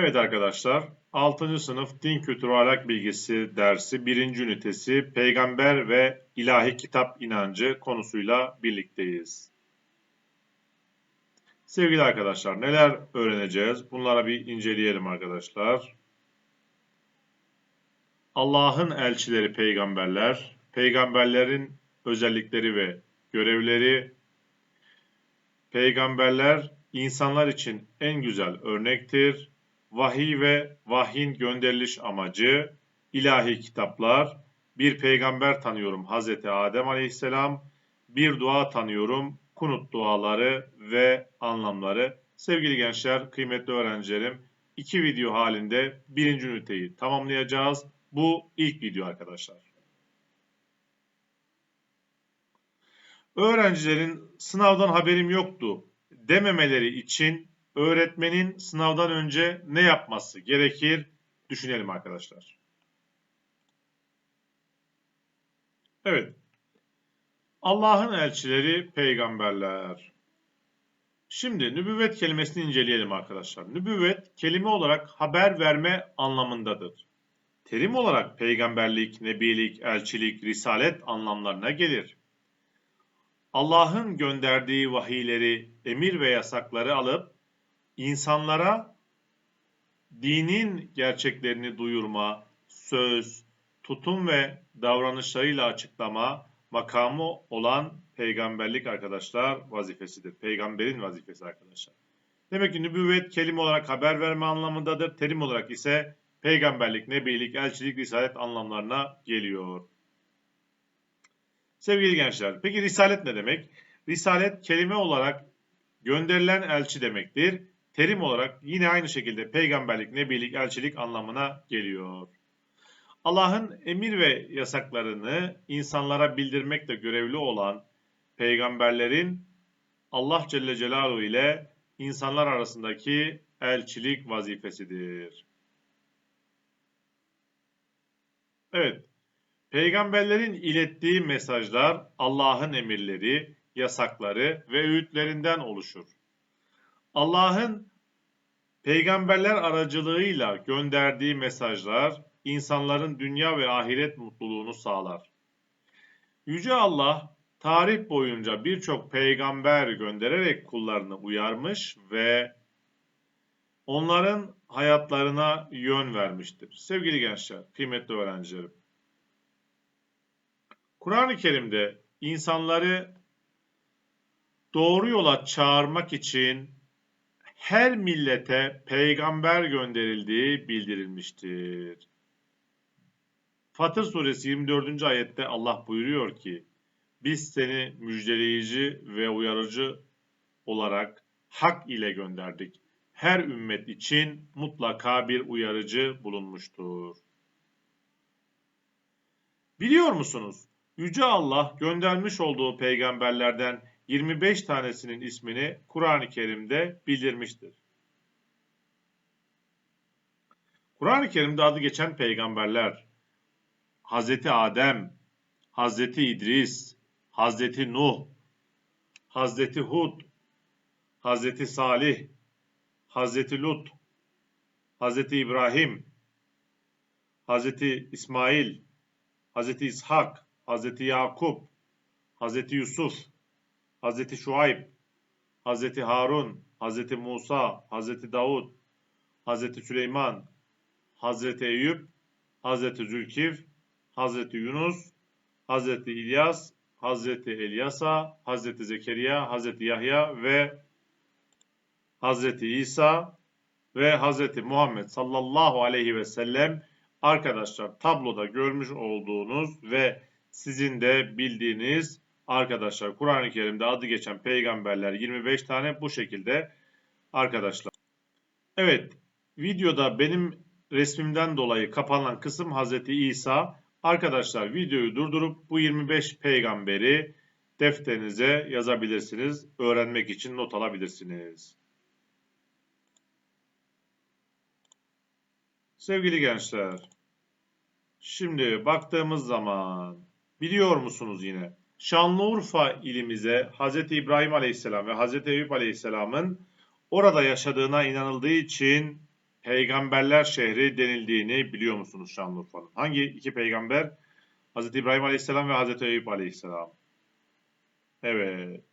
Evet arkadaşlar, 6. sınıf Din Kültürü Ahlak Bilgisi dersi 1. ünitesi Peygamber ve İlahi Kitap İnancı konusuyla birlikteyiz. Sevgili arkadaşlar, neler öğreneceğiz? Bunlara bir inceleyelim arkadaşlar. Allah'ın elçileri peygamberler, peygamberlerin özellikleri ve görevleri, peygamberler insanlar için en güzel örnektir vahiy ve vahyin gönderiliş amacı, ilahi kitaplar, bir peygamber tanıyorum Hazreti Adem Aleyhisselam, bir dua tanıyorum, kunut duaları ve anlamları. Sevgili gençler, kıymetli öğrencilerim, iki video halinde birinci üniteyi tamamlayacağız. Bu ilk video arkadaşlar. Öğrencilerin sınavdan haberim yoktu dememeleri için öğretmenin sınavdan önce ne yapması gerekir düşünelim arkadaşlar. Evet. Allah'ın elçileri peygamberler. Şimdi nübüvvet kelimesini inceleyelim arkadaşlar. Nübüvvet kelime olarak haber verme anlamındadır. Terim olarak peygamberlik, nebilik, elçilik, risalet anlamlarına gelir. Allah'ın gönderdiği vahiyleri, emir ve yasakları alıp insanlara dinin gerçeklerini duyurma, söz, tutum ve davranışlarıyla açıklama makamı olan peygamberlik arkadaşlar vazifesidir. Peygamberin vazifesi arkadaşlar. Demek ki nübüvvet kelime olarak haber verme anlamındadır. Terim olarak ise peygamberlik, nebilik, elçilik, risalet anlamlarına geliyor. Sevgili gençler, peki risalet ne demek? Risalet kelime olarak gönderilen elçi demektir terim olarak yine aynı şekilde peygamberlik, nebilik, elçilik anlamına geliyor. Allah'ın emir ve yasaklarını insanlara bildirmekle görevli olan peygamberlerin Allah Celle Celaluhu ile insanlar arasındaki elçilik vazifesidir. Evet, peygamberlerin ilettiği mesajlar Allah'ın emirleri, yasakları ve öğütlerinden oluşur. Allah'ın peygamberler aracılığıyla gönderdiği mesajlar insanların dünya ve ahiret mutluluğunu sağlar. Yüce Allah tarih boyunca birçok peygamber göndererek kullarını uyarmış ve onların hayatlarına yön vermiştir. Sevgili gençler, kıymetli öğrencilerim. Kur'an-ı Kerim'de insanları doğru yola çağırmak için her millete peygamber gönderildiği bildirilmiştir. Fatır suresi 24. ayette Allah buyuruyor ki, biz seni müjdeleyici ve uyarıcı olarak hak ile gönderdik. Her ümmet için mutlaka bir uyarıcı bulunmuştur. Biliyor musunuz? Yüce Allah göndermiş olduğu peygamberlerden 25 tanesinin ismini Kur'an-ı Kerim'de bildirmiştir. Kur'an-ı Kerim'de adı geçen peygamberler Hazreti Adem, Hazreti İdris, Hazreti Nuh, Hazreti Hud, Hazreti Salih, Hazreti Lut, Hazreti İbrahim, Hazreti İsmail, Hazreti İshak, Hazreti Yakup, Hazreti Yusuf, Hazreti Şuayb, Hazreti Harun, Hazreti Musa, Hazreti Davud, Hazreti Süleyman, Hazreti Eyüp, Hazreti Zülkif, Hazreti Yunus, Hazreti İlyas, Hazreti Elyasa, Hazreti Zekeriya, Hazreti Yahya ve Hazreti İsa ve Hazreti Muhammed sallallahu aleyhi ve sellem arkadaşlar tabloda görmüş olduğunuz ve sizin de bildiğiniz arkadaşlar Kur'an-ı Kerim'de adı geçen peygamberler 25 tane bu şekilde arkadaşlar. Evet videoda benim resmimden dolayı kapanan kısım Hazreti İsa. Arkadaşlar videoyu durdurup bu 25 peygamberi defterinize yazabilirsiniz. Öğrenmek için not alabilirsiniz. Sevgili gençler, şimdi baktığımız zaman biliyor musunuz yine? Şanlıurfa ilimize Hz. İbrahim Aleyhisselam ve Hz. Eyüp Aleyhisselam'ın orada yaşadığına inanıldığı için peygamberler şehri denildiğini biliyor musunuz Şanlıurfa'nın? Hangi iki peygamber? Hazreti İbrahim Aleyhisselam ve Hazreti Eyüp Aleyhisselam. Evet.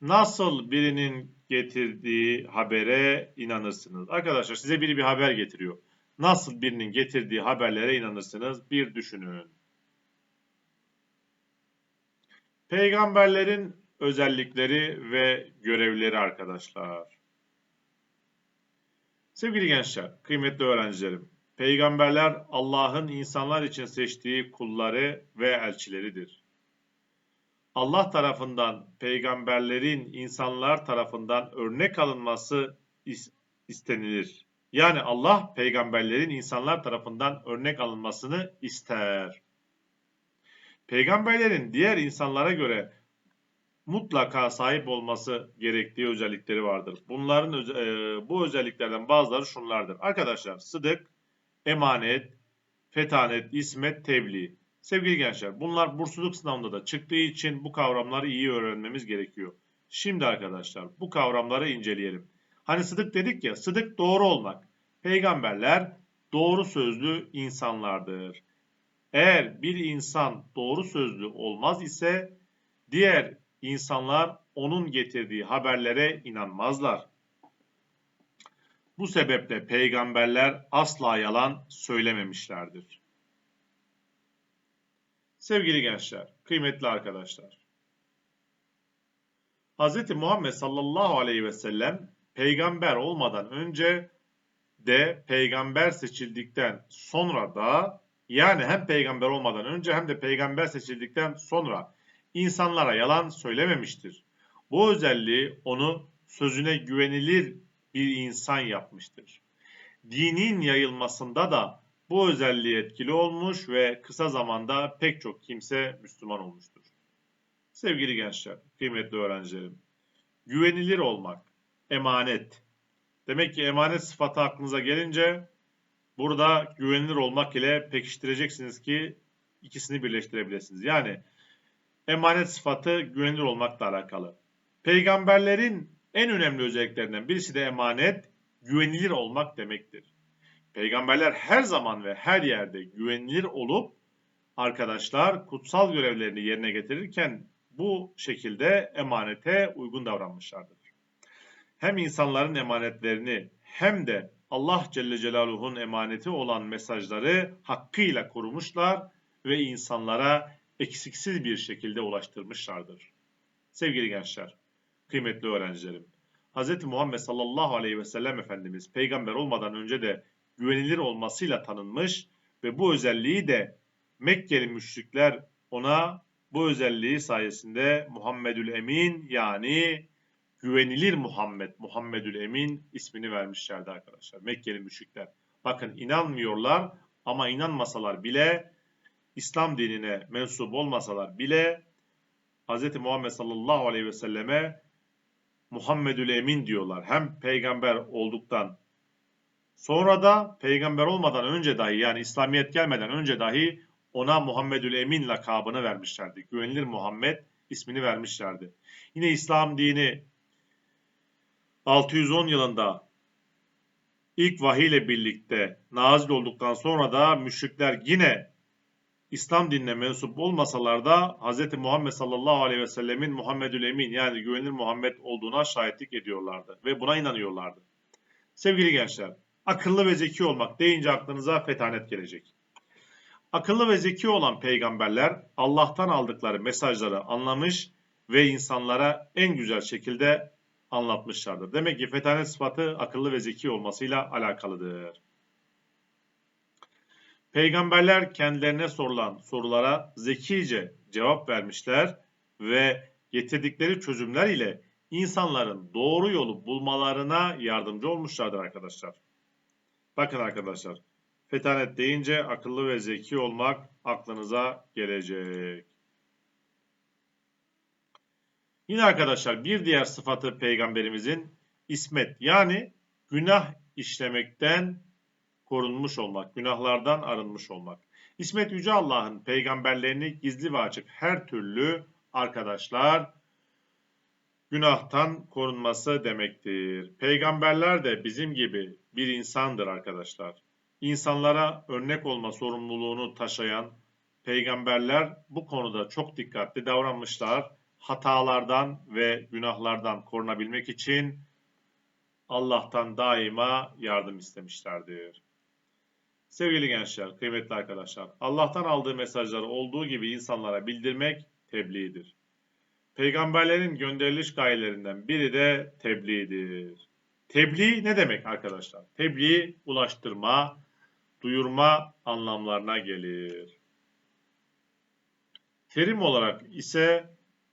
Nasıl birinin getirdiği habere inanırsınız? Arkadaşlar size biri bir haber getiriyor. Nasıl birinin getirdiği haberlere inanırsınız? Bir düşünün. Peygamberlerin özellikleri ve görevleri arkadaşlar. Sevgili gençler, kıymetli öğrencilerim, peygamberler Allah'ın insanlar için seçtiği kulları ve elçileridir. Allah tarafından peygamberlerin insanlar tarafından örnek alınması istenilir. Yani Allah peygamberlerin insanlar tarafından örnek alınmasını ister. Peygamberlerin diğer insanlara göre mutlaka sahip olması gerektiği özellikleri vardır. Bunların e, bu özelliklerden bazıları şunlardır. Arkadaşlar sıdık, emanet, fetanet, ismet, tebliğ. Sevgili gençler bunlar bursluluk sınavında da çıktığı için bu kavramları iyi öğrenmemiz gerekiyor. Şimdi arkadaşlar bu kavramları inceleyelim. Hani sıdık dedik ya sıdık doğru olmak. Peygamberler doğru sözlü insanlardır. Eğer bir insan doğru sözlü olmaz ise diğer insanlar onun getirdiği haberlere inanmazlar. Bu sebeple peygamberler asla yalan söylememişlerdir. Sevgili gençler, kıymetli arkadaşlar. Hz. Muhammed sallallahu aleyhi ve sellem peygamber olmadan önce de peygamber seçildikten sonra da yani hem peygamber olmadan önce hem de peygamber seçildikten sonra insanlara yalan söylememiştir. Bu özelliği onu sözüne güvenilir bir insan yapmıştır. Dinin yayılmasında da bu özelliği etkili olmuş ve kısa zamanda pek çok kimse Müslüman olmuştur. Sevgili gençler, kıymetli öğrencilerim, güvenilir olmak, emanet. Demek ki emanet sıfatı aklınıza gelince burada güvenilir olmak ile pekiştireceksiniz ki ikisini birleştirebilirsiniz. Yani emanet sıfatı güvenilir olmakla alakalı. Peygamberlerin en önemli özelliklerinden birisi de emanet, güvenilir olmak demektir. Peygamberler her zaman ve her yerde güvenilir olup arkadaşlar kutsal görevlerini yerine getirirken bu şekilde emanete uygun davranmışlardır. Hem insanların emanetlerini hem de Allah Celle Celaluhu'nun emaneti olan mesajları hakkıyla korumuşlar ve insanlara eksiksiz bir şekilde ulaştırmışlardır. Sevgili gençler, kıymetli öğrencilerim, Hz. Muhammed sallallahu aleyhi ve sellem Efendimiz peygamber olmadan önce de güvenilir olmasıyla tanınmış ve bu özelliği de Mekkeli müşrikler ona bu özelliği sayesinde Muhammedül Emin yani güvenilir Muhammed, Muhammedül Emin ismini vermişlerdi arkadaşlar. Mekkeli müşrikler. Bakın inanmıyorlar ama inanmasalar bile İslam dinine mensup olmasalar bile Hz. Muhammed sallallahu aleyhi ve selleme Muhammedül Emin diyorlar. Hem peygamber olduktan sonra da peygamber olmadan önce dahi yani İslamiyet gelmeden önce dahi ona Muhammedül Emin lakabını vermişlerdi. Güvenilir Muhammed ismini vermişlerdi. Yine İslam dini 610 yılında ilk vahiy ile birlikte nazil olduktan sonra da müşrikler yine İslam dinine mensup olmasalar da Hz. Muhammed sallallahu aleyhi ve sellemin Muhammedül Emin yani güvenilir Muhammed olduğuna şahitlik ediyorlardı ve buna inanıyorlardı. Sevgili gençler, akıllı ve zeki olmak deyince aklınıza fetanet gelecek. Akıllı ve zeki olan peygamberler Allah'tan aldıkları mesajları anlamış ve insanlara en güzel şekilde anlatmışlardır. Demek ki fetanet sıfatı akıllı ve zeki olmasıyla alakalıdır. Peygamberler kendilerine sorulan sorulara zekice cevap vermişler ve getirdikleri çözümler ile insanların doğru yolu bulmalarına yardımcı olmuşlardır arkadaşlar. Bakın arkadaşlar, fetanet deyince akıllı ve zeki olmak aklınıza gelecek. Yine arkadaşlar bir diğer sıfatı peygamberimizin ismet yani günah işlemekten korunmuş olmak, günahlardan arınmış olmak. İsmet Yüce Allah'ın peygamberlerini gizli ve açık her türlü arkadaşlar günahtan korunması demektir. Peygamberler de bizim gibi bir insandır arkadaşlar. İnsanlara örnek olma sorumluluğunu taşıyan peygamberler bu konuda çok dikkatli davranmışlar. Hatalardan ve günahlardan korunabilmek için Allah'tan daima yardım istemişlerdir. Sevgili gençler, kıymetli arkadaşlar, Allah'tan aldığı mesajları olduğu gibi insanlara bildirmek tebliğdir. Peygamberlerin gönderiliş gayelerinden biri de tebliğdir. Tebliğ ne demek arkadaşlar? Tebliğ ulaştırma, duyurma anlamlarına gelir. Terim olarak ise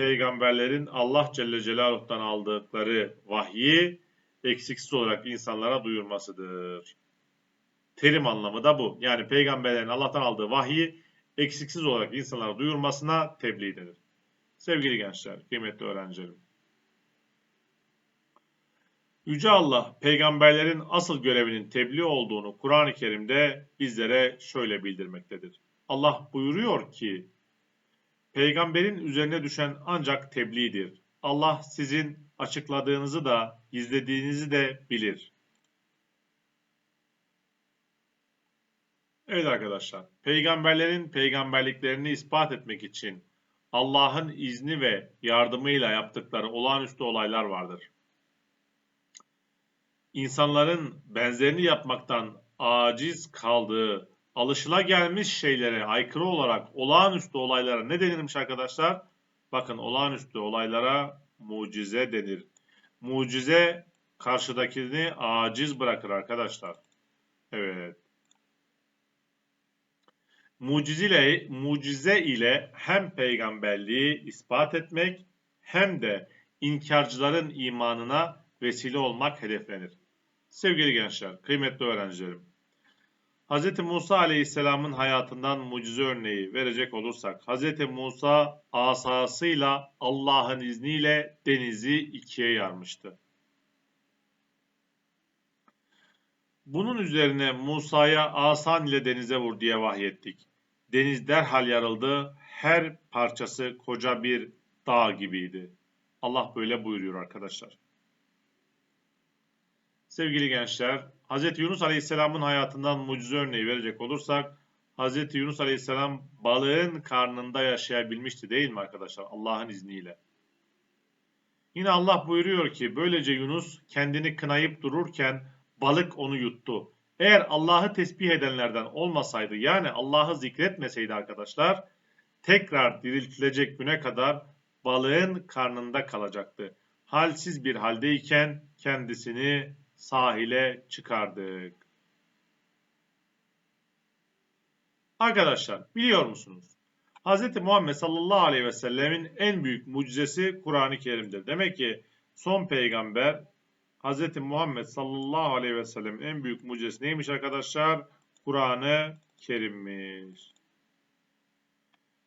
peygamberlerin Allah Celle Celaluhu'dan aldıkları vahyi eksiksiz olarak insanlara duyurmasıdır. Terim anlamı da bu. Yani peygamberlerin Allah'tan aldığı vahyi eksiksiz olarak insanlara duyurmasına tebliğ denir. Sevgili gençler, kıymetli öğrencilerim. Yüce Allah peygamberlerin asıl görevinin tebliğ olduğunu Kur'an-ı Kerim'de bizlere şöyle bildirmektedir. Allah buyuruyor ki, peygamberin üzerine düşen ancak tebliğdir. Allah sizin açıkladığınızı da gizlediğinizi de bilir. Evet arkadaşlar, peygamberlerin peygamberliklerini ispat etmek için Allah'ın izni ve yardımıyla yaptıkları olağanüstü olaylar vardır. İnsanların benzerini yapmaktan aciz kaldığı, alışılagelmiş şeylere aykırı olarak olağanüstü olaylara ne denirmiş arkadaşlar? Bakın olağanüstü olaylara mucize denir. Mucize karşıdakini aciz bırakır arkadaşlar. Evet. Mucize ile, mucize ile hem peygamberliği ispat etmek hem de inkarcıların imanına vesile olmak hedeflenir. Sevgili gençler, kıymetli öğrencilerim. Hz. Musa Aleyhisselam'ın hayatından mucize örneği verecek olursak, Hz. Musa asasıyla Allah'ın izniyle denizi ikiye yarmıştı. Bunun üzerine Musa'ya asan ile denize vur diye vahyettik. Deniz derhal yarıldı, her parçası koca bir dağ gibiydi. Allah böyle buyuruyor arkadaşlar. Sevgili gençler, Hz. Yunus Aleyhisselam'ın hayatından mucize örneği verecek olursak, Hz. Yunus Aleyhisselam balığın karnında yaşayabilmişti değil mi arkadaşlar? Allah'ın izniyle. Yine Allah buyuruyor ki, böylece Yunus kendini kınayıp dururken balık onu yuttu. Eğer Allah'ı tesbih edenlerden olmasaydı, yani Allah'ı zikretmeseydi arkadaşlar, tekrar diriltilecek güne kadar balığın karnında kalacaktı. Halsiz bir haldeyken kendisini sahile çıkardık. Arkadaşlar biliyor musunuz? Hz. Muhammed sallallahu aleyhi ve sellemin en büyük mucizesi Kur'an-ı Kerim'dir. Demek ki son peygamber Hz. Muhammed sallallahu aleyhi ve sellemin en büyük mucizesi neymiş arkadaşlar? Kur'an-ı Kerim'miş.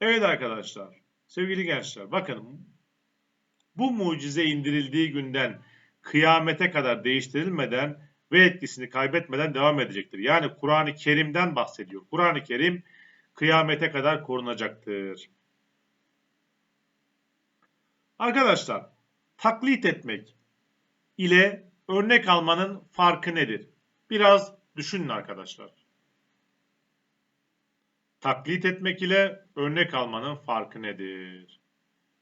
Evet arkadaşlar, sevgili gençler bakın bu mucize indirildiği günden kıyamete kadar değiştirilmeden ve etkisini kaybetmeden devam edecektir. Yani Kur'an-ı Kerim'den bahsediyor. Kur'an-ı Kerim kıyamete kadar korunacaktır. Arkadaşlar, taklit etmek ile örnek almanın farkı nedir? Biraz düşünün arkadaşlar. Taklit etmek ile örnek almanın farkı nedir?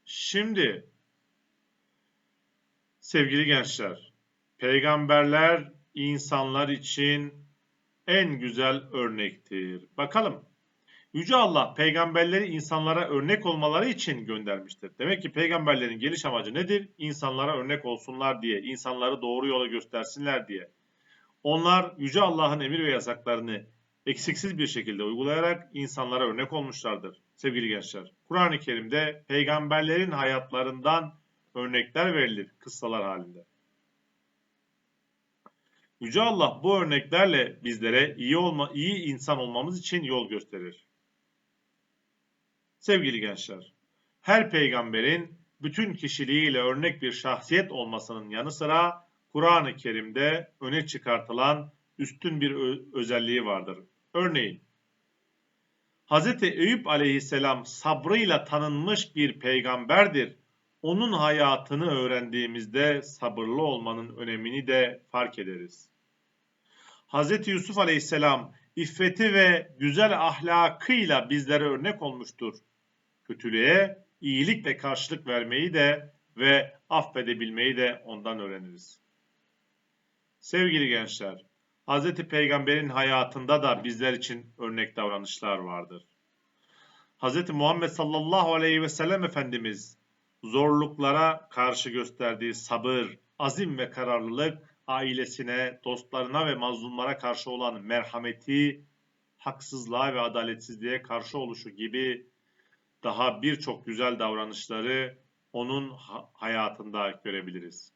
Şimdi Sevgili gençler, peygamberler insanlar için en güzel örnektir. Bakalım. Yüce Allah peygamberleri insanlara örnek olmaları için göndermiştir. Demek ki peygamberlerin geliş amacı nedir? İnsanlara örnek olsunlar diye, insanları doğru yola göstersinler diye. Onlar Yüce Allah'ın emir ve yasaklarını eksiksiz bir şekilde uygulayarak insanlara örnek olmuşlardır. Sevgili gençler, Kur'an-ı Kerim'de peygamberlerin hayatlarından örnekler verilir kıssalar halinde. Yüce Allah bu örneklerle bizlere iyi olma, iyi insan olmamız için yol gösterir. Sevgili gençler, her peygamberin bütün kişiliğiyle örnek bir şahsiyet olmasının yanı sıra Kur'an-ı Kerim'de öne çıkartılan üstün bir özelliği vardır. Örneğin, Hz. Eyüp aleyhisselam sabrıyla tanınmış bir peygamberdir onun hayatını öğrendiğimizde sabırlı olmanın önemini de fark ederiz. Hz. Yusuf Aleyhisselam iffeti ve güzel ahlakıyla bizlere örnek olmuştur. Kötülüğe iyilikle karşılık vermeyi de ve affedebilmeyi de ondan öğreniriz. Sevgili gençler, Hz. Peygamber'in hayatında da bizler için örnek davranışlar vardır. Hz. Muhammed sallallahu aleyhi ve sellem Efendimiz zorluklara karşı gösterdiği sabır, azim ve kararlılık ailesine, dostlarına ve mazlumlara karşı olan merhameti, haksızlığa ve adaletsizliğe karşı oluşu gibi daha birçok güzel davranışları onun hayatında görebiliriz.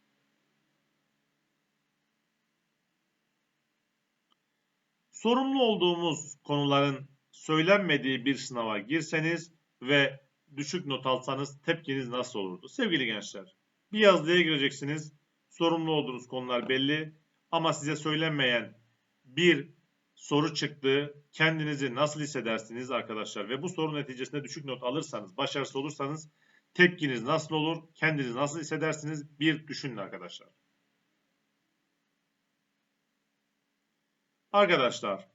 Sorumlu olduğumuz konuların söylenmediği bir sınava girseniz ve düşük not alsanız tepkiniz nasıl olurdu? Sevgili gençler, bir yazılıya gireceksiniz. Sorumlu olduğunuz konular belli ama size söylenmeyen bir soru çıktı. Kendinizi nasıl hissedersiniz arkadaşlar? Ve bu soru neticesinde düşük not alırsanız, başarısız olursanız tepkiniz nasıl olur? Kendinizi nasıl hissedersiniz? Bir düşünün arkadaşlar. Arkadaşlar,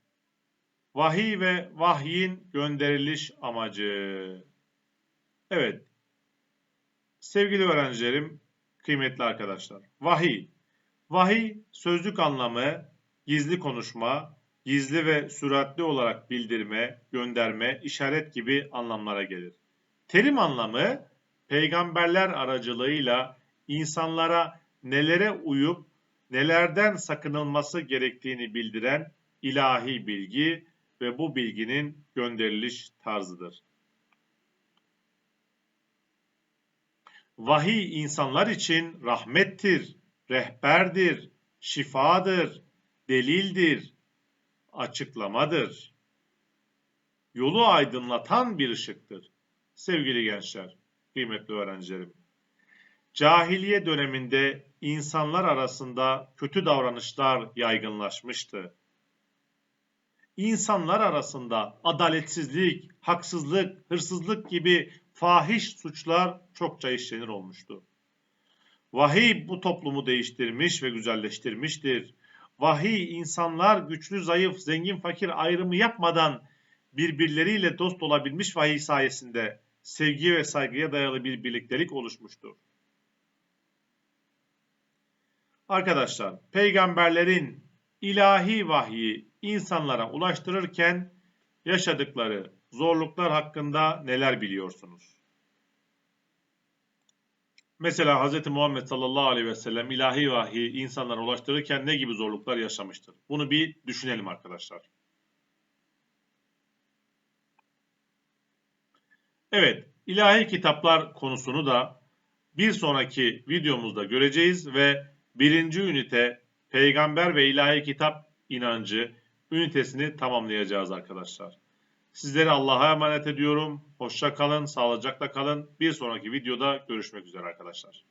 vahiy ve vahyin gönderiliş amacı. Evet, sevgili öğrencilerim, kıymetli arkadaşlar. Vahiy, vahiy sözlük anlamı gizli konuşma, gizli ve süratli olarak bildirme, gönderme, işaret gibi anlamlara gelir. Terim anlamı peygamberler aracılığıyla insanlara nelere uyup nelerden sakınılması gerektiğini bildiren ilahi bilgi ve bu bilginin gönderiliş tarzıdır. Vahiy insanlar için rahmettir, rehberdir, şifadır, delildir, açıklamadır. Yolu aydınlatan bir ışıktır. Sevgili gençler, kıymetli öğrencilerim. Cahiliye döneminde insanlar arasında kötü davranışlar yaygınlaşmıştı. İnsanlar arasında adaletsizlik, haksızlık, hırsızlık gibi fahiş suçlar çokça işlenir olmuştu. Vahiy bu toplumu değiştirmiş ve güzelleştirmiştir. Vahiy insanlar güçlü, zayıf, zengin, fakir ayrımı yapmadan birbirleriyle dost olabilmiş vahiy sayesinde sevgi ve saygıya dayalı bir birliktelik oluşmuştur. Arkadaşlar, peygamberlerin ilahi vahyi insanlara ulaştırırken yaşadıkları zorluklar hakkında neler biliyorsunuz? Mesela Hz. Muhammed sallallahu aleyhi ve sellem ilahi vahyi insanlara ulaştırırken ne gibi zorluklar yaşamıştır? Bunu bir düşünelim arkadaşlar. Evet, ilahi kitaplar konusunu da bir sonraki videomuzda göreceğiz ve birinci ünite peygamber ve ilahi kitap inancı ünitesini tamamlayacağız arkadaşlar. Sizleri Allah'a emanet ediyorum. Hoşça kalın, sağlıcakla kalın. Bir sonraki videoda görüşmek üzere arkadaşlar.